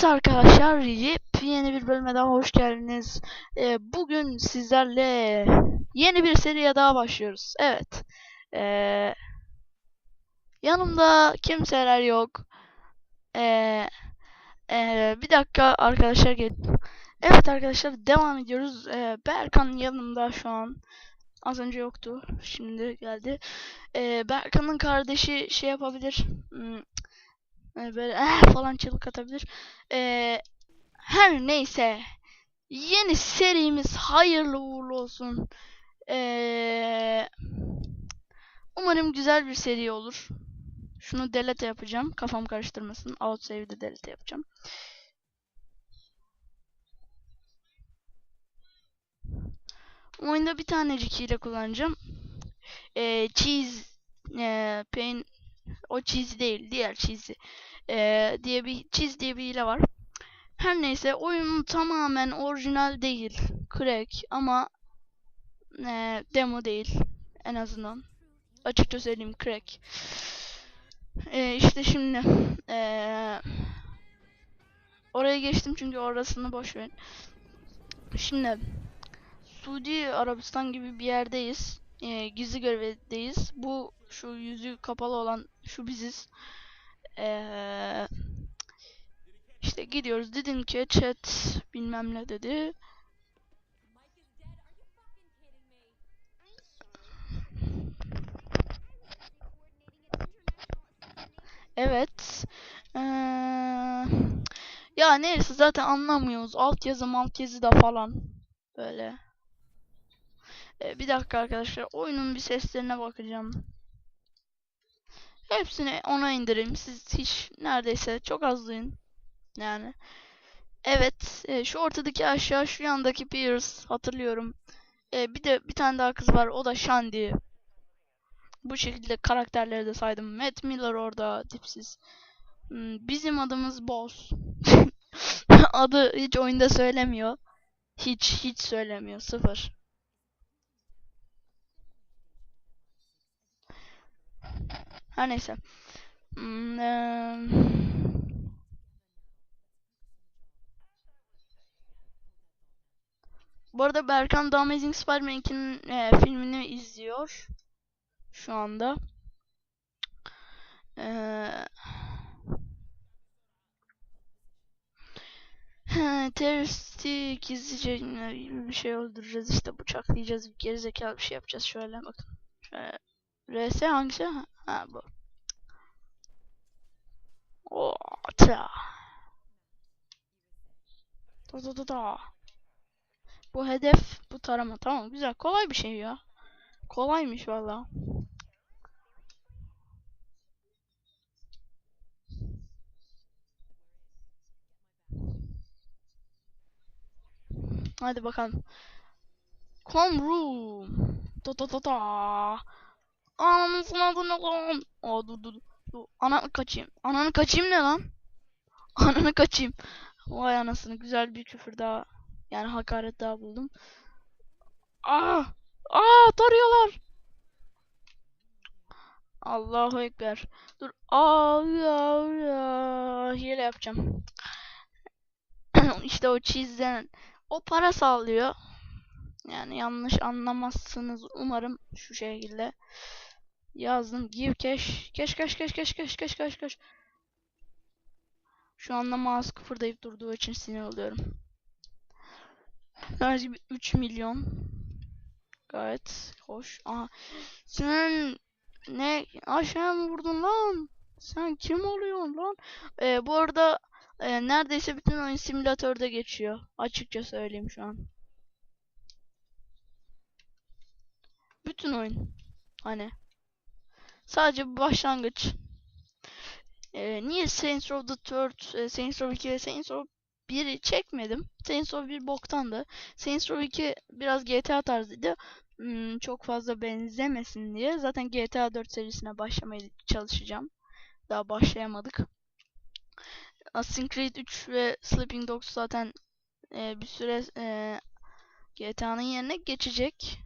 Evet arkadaşlar yepyeni bir bölüme daha hoş geldiniz. Ee, bugün sizlerle yeni bir seriye daha başlıyoruz. Evet. Ee, yanımda kimseler yok. Ee, ee, bir dakika arkadaşlar gel. Evet arkadaşlar devam ediyoruz. Ee, Berkan yanımda şu an. Az önce yoktu. Şimdi geldi. Ee, Berkan'ın kardeşi şey yapabilir. E, böyle eh falan çığlık atabilir. Ee, her neyse. Yeni serimiz hayırlı uğurlu olsun. Ee, umarım güzel bir seri olur. Şunu delete yapacağım. Kafam karıştırmasın. Out save'de delete yapacağım. Oyunda bir tanecik hile kullanacağım. Ee, cheese e, pain o cheese değil. Diğer cheese e, diye bir cheese diye bir hile var. Her neyse oyun tamamen orijinal değil. Crack ama e, demo değil. En azından. Açıkça söyleyeyim crack. E, işte şimdi e, oraya geçtim çünkü orasını boş verin. Şimdi Suudi Arabistan gibi bir yerdeyiz. E, gizli görevdeyiz. Bu şu yüzü kapalı olan şu biziz. Eee işte gidiyoruz. Dedim ki chat bilmem ne dedi. Evet. Ee, ya neyse zaten anlamıyoruz. Altyazı maltyazı da falan. Böyle. Ee, bir dakika arkadaşlar. Oyunun bir seslerine bakacağım. Hepsini ona indireyim. Siz hiç neredeyse çok az duyun. Yani. Evet. E, şu ortadaki aşağı şu yandaki Pierce hatırlıyorum. E, bir de bir tane daha kız var. O da Shandy. Bu şekilde karakterleri de saydım. Matt Miller orada tipsiz. Hmm, Bizim adımız Boss. Adı hiç oyunda söylemiyor. Hiç hiç söylemiyor. Sıfır. Her neyse. Hmm, Bu arada Berkan The Amazing Spider-Man 2'nin e, filmini izliyor. Şu anda. Eee teröristi gizlice bir şey öldüreceğiz işte bıçaklayacağız gerizekalı bir şey yapacağız şöyle bakın şöyle RS hangisi ha, ha bu o ta da da da da. Bu hedef bu tarama. Tamam güzel. Kolay bir şey ya. Kolaymış valla. Hadi bakalım. Come room. Da da da da Ananızın adı ne lan? Aa dur dur dur. Ananı kaçayım. Ananı kaçayım ne lan? Ananı kaçayım. Vay anasını güzel bir küfür daha. Yani hakaret daha buldum. Aa! Aa tarıyorlar. Allahu Ekber. Dur. Ya, ya. Hile yapacağım. işte o çizden o para sağlıyor. Yani yanlış anlamazsınız umarım şu şekilde. Yazdım give cash. Cash cash cash cash cash cash cash cash. Şu anda mouse kıpırdayıp durduğu için sinir oluyorum. Gördüğünüz gibi 3 milyon. Gayet hoş. Aha. Sen ne aşağı mı vurdun lan? Sen kim oluyorsun lan? Ee, bu arada e, neredeyse bütün oyun simülatörde geçiyor. Açıkça söyleyeyim şu an. Bütün oyun. Hani. Sadece bir başlangıç. Ee, niye Saints Row the Third, e, Saints Row 2 ve Saints Row 1'i çekmedim. Saints Row 1 boktandı. Saints Row 2 biraz GTA tarzıydı. Hmm, çok fazla benzemesin diye. Zaten GTA 4 serisine başlamaya çalışacağım. Daha başlayamadık. Assassin's Creed 3 ve Sleeping Dogs zaten e, bir süre e, GTA'nın yerine geçecek.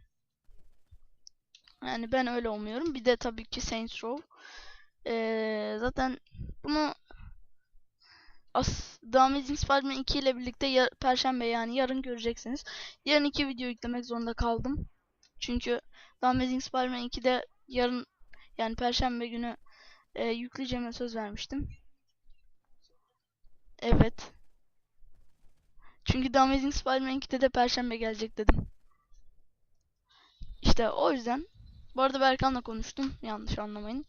Yani ben öyle olmuyorum. Bir de tabii ki Saints Row. Ee, zaten bunu as The Amazing Spider-Man 2 ile birlikte ya- Perşembe yani yarın göreceksiniz. Yarın iki video yüklemek zorunda kaldım. Çünkü The Amazing Spider-Man 2'de yarın yani Perşembe günü e, yükleyeceğime söz vermiştim. Evet. Çünkü The Amazing Spider-Man 2'de de Perşembe gelecek dedim. İşte o yüzden. Bu arada Berkan'la konuştum. Yanlış anlamayın.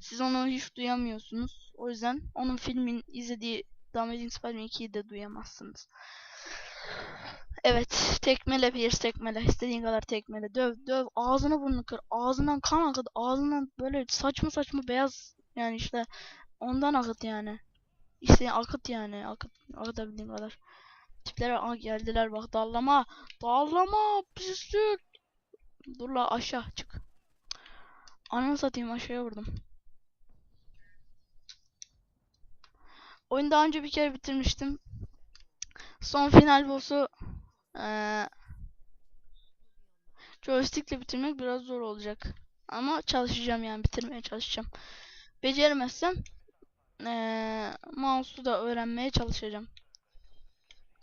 Siz onu hiç duyamıyorsunuz. O yüzden onun filmin izlediği The Amazing Spider-Man 2'yi de duyamazsınız. Evet. Tekmele Pierce tekmele. İstediğin kadar tekmele. Döv döv. Ağzını burnunu kır. Ağzından kan akıt. Ağzından böyle saçma saçma beyaz. Yani işte ondan akıt yani. İşte akıt yani. Akıt. Akıtabildiğin kadar. Tiplere aa, geldiler bak. Dallama. Dallama. Pislik. Dur la aşağı çık. Ananı satayım aşağıya vurdum. Oyunu daha önce bir kere bitirmiştim. Son final boss'u eee joystick'le bitirmek biraz zor olacak. Ama çalışacağım yani bitirmeye çalışacağım. Beceremezsem eee mouse'u da öğrenmeye çalışacağım.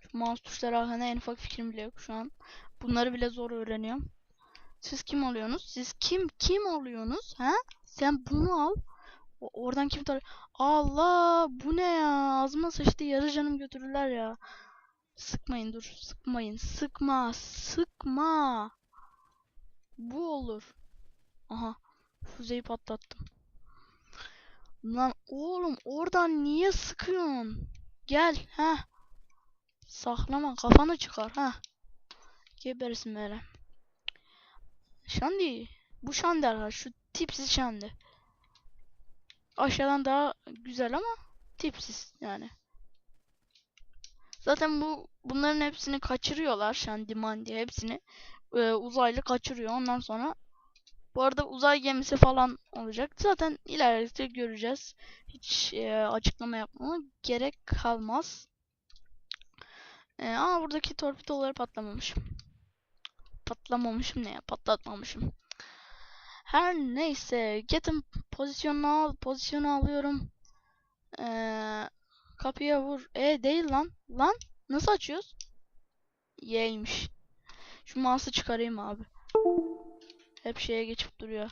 Şu mouse tuşları hakkında en ufak fikrim bile yok şu an. Bunları bile zor öğreniyorum. Siz kim oluyorsunuz? Siz kim kim oluyorsunuz? Ha? Sen bunu al. O- oradan kim tar? Allah bu ne ya? Ağzıma sıçtı yarı canım götürürler ya. Sıkmayın dur. Sıkmayın. Sıkma. Sıkma. Bu olur. Aha. Füzeyi patlattım. Lan oğlum oradan niye sıkıyorsun? Gel ha. Saklama kafanı çıkar ha. Gebersin böyle. Şandi. Bu Şandi arkadaş. Şu tipsiz Şandi. Aşağıdan daha güzel ama tipsiz yani. Zaten bu bunların hepsini kaçırıyorlar Şandi Mandi hepsini. Ee, uzaylı kaçırıyor. Ondan sonra bu arada uzay gemisi falan olacak. Zaten ileride göreceğiz. Hiç e, açıklama yapmama gerek kalmaz. Ee, ama buradaki torpidoları patlamamış. Patlamamışım ne ya? Patlatmamışım. Her neyse. Get'in pozisyonunu al. Pozisyonu alıyorum. Ee, kapıya vur. E değil lan. Lan. Nasıl açıyoruz? Y'ymiş. Şu mouse'u çıkarayım abi. Hep şeye geçip duruyor.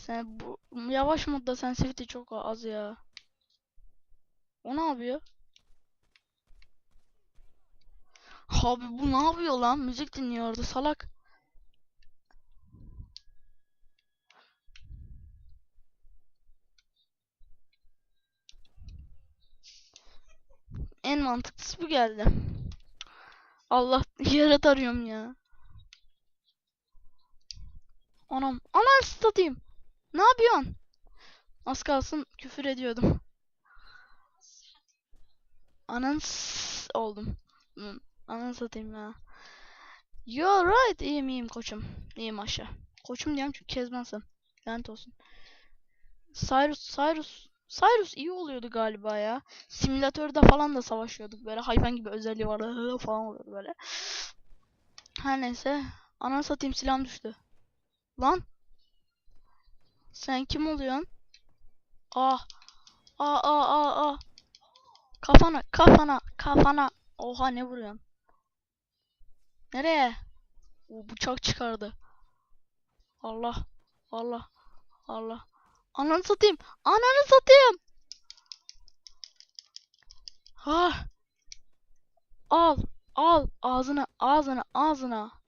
Sen bu yavaş modda sensitivity çok az ya. O ne yapıyor? Abi bu ne yapıyor lan? Müzik dinliyor orada salak. En mantıklısı bu geldi. Allah yarat arıyorum ya. Anam. Anam satayım. Ne yapıyorsun? Az kalsın küfür ediyordum. Anan s- oldum. Hı, Anan satayım ya. You're right. İyiyim iyiyim koçum. İyiyim aşağı. Koçum diyorum çünkü kezbansın. Lanet olsun. Cyrus, Cyrus, Cyrus iyi oluyordu galiba ya. Simülatörde falan da savaşıyorduk. Böyle hayvan gibi özelliği vardı falan oluyordu böyle. Her neyse. Ananı satayım silahım düştü. Lan. Sen kim oluyorsun? Ah. Aa aa aa aa. Kafana kafana kafana. Oha ne vuruyorsun? Nereye? O bıçak çıkardı. Allah. Allah. Allah. Ananı satayım. Ananı satayım. Ha. Al. Al. Ağzına. Ağzına. Ağzına.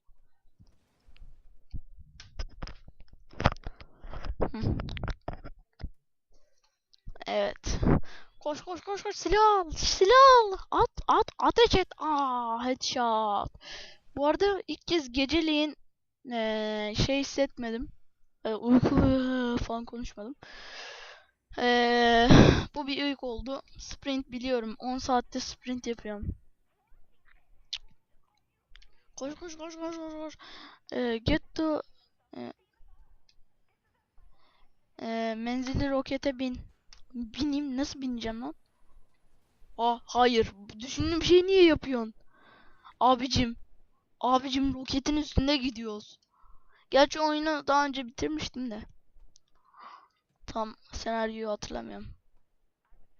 Evet. Koş koş koş koş silah al. Silah al. At at ateş et. Aa headshot. Bu arada ilk kez geceleyin eee, şey hissetmedim. Ee, uyku falan konuşmadım. Ee, bu bir ilk oldu. Sprint biliyorum. 10 saatte sprint yapıyorum. Koş koş koş koş koş koş. Ee, get to e, e, menzilli rokete bin. Bineyim. Nasıl bineceğim lan? Aa hayır. Düşündüğüm şeyi niye yapıyorsun? Abicim. Abicim roketin üstünde gidiyoruz. Gerçi oyunu daha önce bitirmiştim de. Tam senaryoyu hatırlamıyorum.